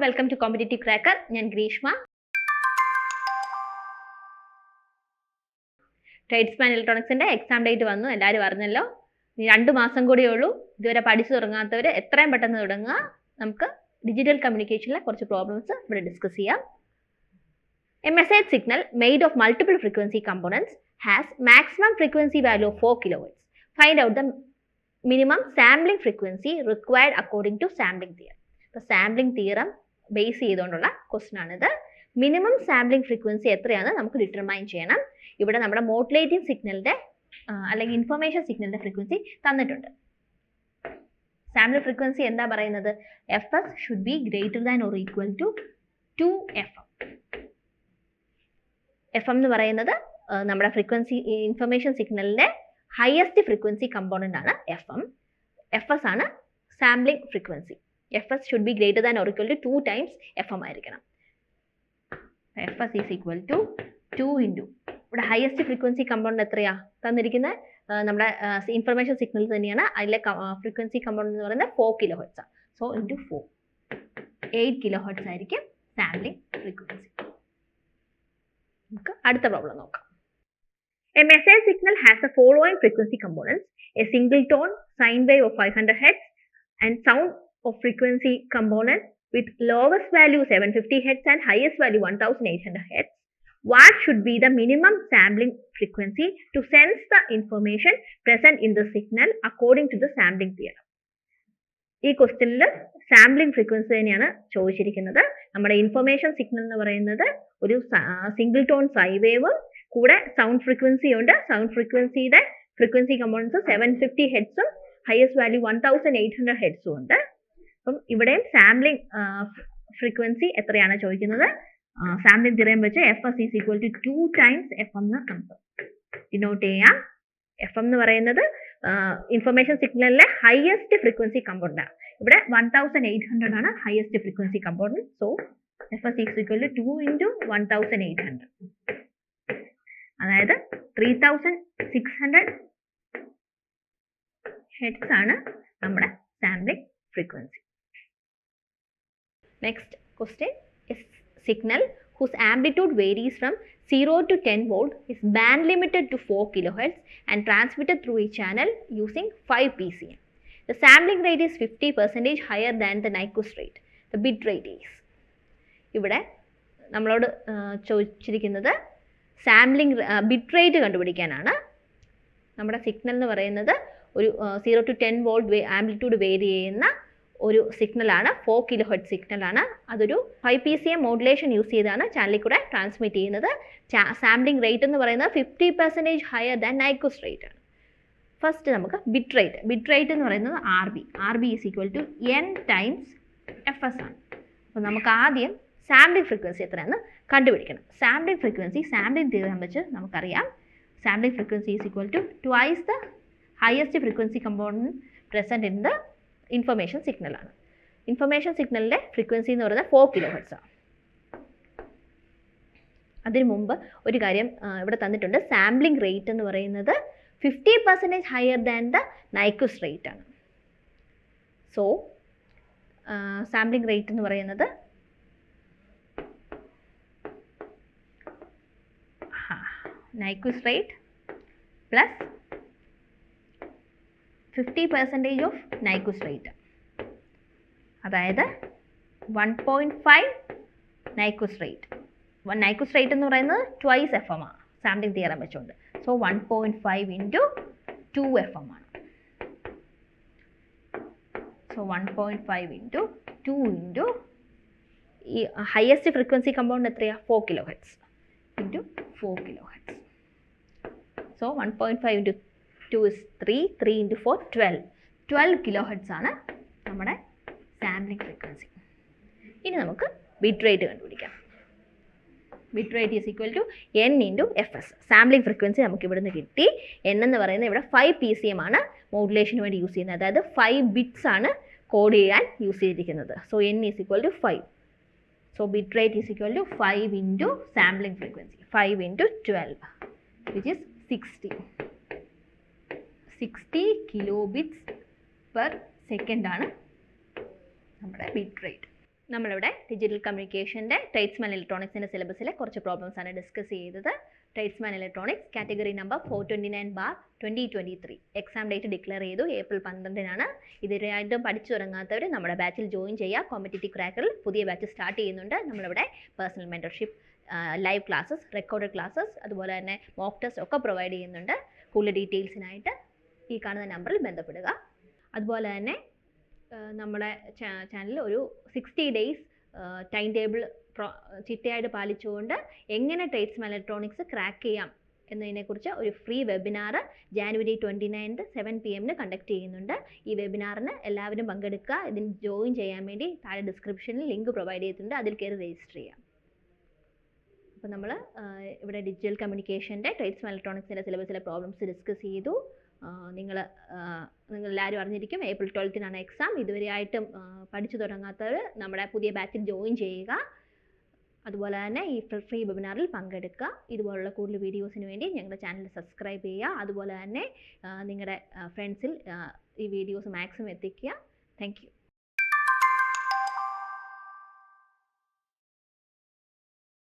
Welcome to competitive cracker ഞാൻ Greeshma. Tradesman ഇലക്ട്രോണിക്സിന്റെ exam date വന്നു. എല്ലാവരും അറിഞ്ഞല്ലോ. ഇനി രണ്ട് മാസം കൂടിയേ ഉള്ളൂ. ഇതുവരെ പഠിച്ചു തുടങ്ങാത്തവർ എത്രയും പെട്ടെന്ന് തുടങ്ങുക. നമുക്ക് ഡിജിറ്റൽ കമ്മ്യൂണിക്കേഷനിലെ കുറച്ച് പ്രോബ്ലംസ് ഇവിടെ ഡിസ്കസ് ചെയ്യാം. A message signal made of multiple frequency components has maximum frequency value of four kilohertz find out the minimum sampling frequency required according to sampling theorem ഇപ്പോൾ സാമ്പിളിംഗ് തിയറം ബേസ് ചെയ്തുകൊണ്ടുള്ള question ആണിത്. Minimum sampling frequency എത്രയാണെന്ന് നമുക്ക് determine ചെയ്യണം. ഇവിടെ നമ്മുടെ മോട്ടിലേറ്റിംഗ് സിഗ്നലിന്റെ അല്ലെങ്കിൽ ഇൻഫർമേഷൻ സിഗ്നലിന്റെ ഫ്രീക്വൻസി തന്നിട്ടുണ്ട്. സാമ്പിൾ ഫ്രീക്വൻസി എന്താ പറയുന്നത്? F S should be greater than or equal to two F M F M എന്ന് പറയുന്നത് നമ്മുടെ ഫ്രീക്വൻസി ഇൻഫർമേഷൻ സിഗ്നലിന്റെ ഹയസ്റ്റ് ഫ്രീക്വൻസി കമ്പോണന്റ് ആണ് എഫ് എം എഫ് എസ് ആണ് sampling frequency F S should be greater than or to two times F M ആയിരിക്കണം. F S is equal to two into ഇവിടെ highest frequency compound എത്രയാ? തന്നിരിക്കുന്ന നമ്മുടെ information signal തന്നെയാണ്. അതിലെ frequency compound എന്ന് പറയുന്നത് four kilo hertz so into four eight kilo hertz ആയിരിക്കും സാമ്പിളിംഗ് ഫ്രീക്വൻസി നമുക്ക് അടുത്ത പ്രോബ്ലം നോക്കാം. A message signal has a following frequency components a single tone sine wave of five hundred hertz and sound of frequency component with lowest value 750 hertz and highest value 1800 hertz. What should be the minimum sampling frequency to sense the information present in the signal according to the sampling theorem? ഈ ക്വസ്റ്റ്യനിൽ sampling frequency തന്നെയാണ് ചോദിച്ചിരിക്കുന്നത്. നമ്മുടെ information signal എന്ന് പറയുന്നത് ഒരു single tone sine വേവും കൂടെ സൗണ്ട് ഫ്രീക്വൻസി ഉണ്ട്. സൗണ്ട് ഫ്രീക്വൻസിയുടെ frequency components seven fifty ഹെഡ്സും highest value one thousand eight hundred ഹെഡ്സും ഉണ്ട്. അപ്പം ഇവിടെയും സാമ്പിളിംഗ് ഫ്രീക്വൻസി എത്രയാണ് ചോദിക്കുന്നത്? സാമ്പിളിംഗ് തിറയം വെച്ച് F S is equal to two times F M നമുക്ക് ഡിനോട്ട് ചെയ്യാം. എഫ് എം എന്ന് പറയുന്നത് ഇൻഫർമേഷൻ സിഗ്നലിലെ ഹയസ്റ്റ് ഫ്രീക്വൻസി കമ്പോണ്ട് ആണ്. ഇവിടെ വൺ തൗസൻഡ് എയ്റ്റ് ഹൺഡ്രഡ് ആണ് highest frequency component so F S is equal to into one thousand eight hundred അതായത് three thousand six hundred hertz ആണ് നമ്മുടെ sampling frequency. Next question is signal whose amplitude varies from zero to ten volt is band limited to four kilo hertz and transmitted through ഈ channel using five P C M the sampling rate is fifty percentage higher than the Nyquist rate the bit rate is ഇവിടെ നമ്മളോട് ചോദിച്ചിരിക്കുന്നത് sampling bid rate കണ്ടുപിടിക്കാനാണ്. നമ്മുടെ signal എന്ന് പറയുന്നത് ഒരു zero to ten volt amplitude vary ചെയ്യുന്ന ഒരു സിഗ്നലാണ് ഫോർ കിലോ ഹെഡ് സിഗ്നലാണ് അതൊരു five P C M modulation use ചെയ്താണ് ചാനലിൽ കൂടെ ട്രാൻസ്മിറ്റ് ചെയ്യുന്നത്. സാമ്പിളിംഗ് റേറ്റ് എന്ന് പറയുന്നത് fifty percentage higher than Nyquist rate ആണ്. ഫസ്റ്റ് നമുക്ക് ബിറ്റ് റേറ്റ് ബിറ്റ് റേറ്റ് എന്ന് പറയുന്നത് R B R B is equal to N times F S ആണ്. അപ്പോൾ നമുക്ക് ആദ്യം സാമ്പിളിംഗ് ഫ്രീക്വൻസി എത്രയാണെന്ന് കണ്ടുപിടിക്കണം. സാമ്പിളിംഗ് ഫ്രീക്വൻസി സാമ്പിളിംഗ് തീരാൻ വെച്ച് നമുക്കറിയാം. Sampling frequency is equal to twice the highest frequency component present in the information സിഗ്നലാണ് information സിഗ്നലിന്റെ ഫ്രീക്വൻസി എന്ന് പറയുന്നത് ഫോർ കിലോ ആണ്. അതിനു മുമ്പ് ഒരു കാര്യം ഇവിടെ തന്നിട്ടുണ്ട്. സാമ്പിളിംഗ് റേറ്റ് എന്ന് പറയുന്നത് fifty percentage higher than the Nyquist rate ആണ്. സോ സാമ്പിളിംഗ് റേറ്റ് എന്ന് പറയുന്നത് Nyquist rate plus fifty percentage of Nyquist rate അതായത് one point five Nyquist rate one Nyquist rate എന്ന് പറയുന്നത് ട്വൈസ് എഫ് എം ആണ്. Sampling theorem വെച്ചുകൊണ്ട് so one point five into two F M ആണ്. So one point five into two into ഈ highest frequency compound എത്രയാണ് four kilo hertz into four kilo hertz so one point five into two is three three into four twelve twelve kilo hertz ആണ് നമ്മുടെ sampling frequency ഇനി നമുക്ക് bit rate കണ്ടുപിടിക്കാം. Bit rate is equal to N into F S sampling frequency നമുക്ക് ഇവിടുന്ന് കിട്ടി. N എന്ന് പറയുന്നത് ഇവിടെ ഫൈവ് പി സി എം ആണ് മോഡുലേഷന് വേണ്ടി യൂസ് ചെയ്യുന്നത്. അതായത് ഫൈവ് ബിറ്റ്സ് ആണ് കോഡ് ചെയ്യാൻ യൂസ് ചെയ്തിരിക്കുന്നത്. So N is equal to five so bit rate is equal to five into sampling frequency five into twelve which is sixty sixty kilo bits per സെക്കൻഡാണ് നമ്മുടെ bit rate നമ്മളിവിടെ digital കമ്മ്യൂണിക്കേഷന്റെ tradesman ഇലക്ട്രോണിക്സിന്റെ സിലബസിലെ കുറച്ച് problems ആണ് discuss ചെയ്തത്. Tradesman electronics category number four twenty nine bar twenty twenty three exam date declare ചെയ്തു April പന്ത്രണ്ടിനാണ്. ഇതുവരെയായിട്ടും പഠിച്ചു തുടങ്ങാത്തവർ നമ്മുടെ ബാച്ചിൽ ജോയിൻ ചെയ്യുക. കോമ്പറ്റേറ്റീവ് ക്രാക്കറിൽ പുതിയ ബാച്ച് സ്റ്റാർട്ട് ചെയ്യുന്നുണ്ട്. നമ്മളിവിടെ personal mentorship live classes recorded classes അതുപോലെ തന്നെ മോക്ക് ടെസ്റ്റ് ഒക്കെ പ്രൊവൈഡ് ചെയ്യുന്നുണ്ട്. കൂടുതൽ ഡീറ്റെയിൽസിനായിട്ട് ഈ കാണുന്ന നമ്പറിൽ ബന്ധപ്പെടുക. അതുപോലെ തന്നെ നമ്മുടെ ചാനൽ ഒരു സിക്സ്റ്റി ഡേയ്സ് ടൈം ടേബിൾ ചിട്ടയായിട്ട് പാലിച്ചുകൊണ്ട് എങ്ങനെ ട്രേഡ്സ്മാൻ ഇലക്ട്രോണിക്സ് ക്രാക്ക് ചെയ്യാം എന്നതിനെക്കുറിച്ച് ഒരു free webinar January twenty ninth seven P എമ്മിന് കണ്ടക്ട് ചെയ്യുന്നുണ്ട്. ഈ വെബിനാറിന് എല്ലാവരും പങ്കെടുക്കുക. ഇതിന് ജോയിൻ ചെയ്യാൻ വേണ്ടി താഴെ ഡിസ്ക്രിപ്ഷനിൽ ലിങ്ക് പ്രൊവൈഡ് ചെയ്തിട്ടുണ്ട്. അതിൽ കയറി രജിസ്റ്റർ ചെയ്യാം. അപ്പോൾ നമ്മൾ ഇവിടെ ഡിജിറ്റൽ കമ്മ്യൂണിക്കേഷന്റെ ട്രേഡ്സ്മാൻ ഇലക്ട്രോണിക്സിന്റെ സിലബസിലെ പ്രോബ്ലംസ് ഡിസ്കസ് ചെയ്തു. നിങ്ങൾ എല്ലാവരും അറിഞ്ഞിരിക്കും. ഏപ്രിൽ ട്വൽത്തിനാണ് എക്സാം ഇതുവരെയായിട്ടും പഠിച്ചു തുടങ്ങാത്തവർ നമ്മുടെ പുതിയ ബാച്ചിൽ ജോയിൻ ചെയ്യുക. അതുപോലെ തന്നെ ഈ ഫ്രീ വെബിനാറിൽ പങ്കെടുക്കുക. ഇതുപോലുള്ള കൂടുതൽ വീഡിയോസിന് വേണ്ടി ഞങ്ങളുടെ ചാനൽ സബ്സ്ക്രൈബ് ചെയ്യുക. അതുപോലെ തന്നെ നിങ്ങളുടെ ഫ്രണ്ട്സിൽ ഈ വീഡിയോസ് മാക്സിമം എത്തിക്കുക. താങ്ക്